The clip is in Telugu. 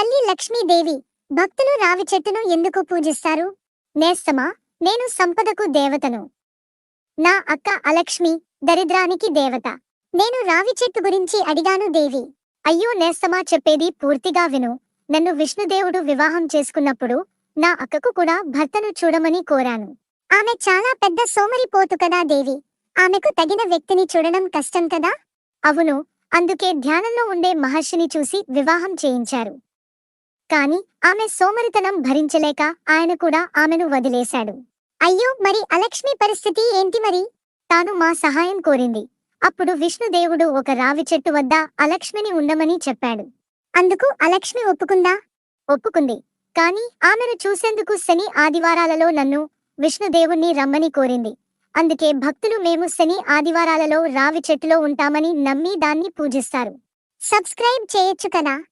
తల్లి లక్ష్మీదేవి భక్తులు రావి చెట్టును ఎందుకు పూజిస్తారు? నేస్తమా? నేను సంపదకు దేవతను. నా అక్క అలక్ష్మి దరిద్రానికి దేవత. నేను రావి చెట్టు గురించి అడిగాను దేవి. అయ్యో నేస్తమా చెప్పేది పూర్తిగా విను. నన్ను విష్ణుదేవుడు వివాహం చేసుకున్నప్పుడు నా అక్కకు కూడా భర్తను చూడమని కోరాను. ఆమె చాలా పెద్ద సోమరిపోతు కదా దేవి. ఆమెకు తగిన వ్యక్తిని చూడడం కష్టం కదా? అవును అందుకే ధ్యానంలో ఉండే మహర్షిని చూసి వివాహం చేయించారు. కాని ఆమె సోమరితనం భరించలేక ఆయన కూడా ఆమెను వదిలేశాడు. అయ్యో మరి అలక్ష్మి పరిస్థితి ఏంటి మరి? తాను మా సహాయం కోరింది. అప్పుడు విష్ణుదేవుడు ఒక రావి చెట్టు వద్ద అలక్ష్మిని ఉండమని చెప్పాడు. అందుకు అలక్ష్మి ఒప్పుకుందా? ఒప్పుకుంది. కాని ఆమెను చూసేందుకు శని ఆదివారాలలో నన్ను విష్ణుదేవుణ్ణి రమ్మని కోరింది. అందుకే భక్తులు మేము శని ఆదివారాలలో రావి చెట్టులో ఉంటామని నమ్మి దాన్ని పూజిస్తారు. సబ్స్క్రైబ్ చేయొచ్చు కదా?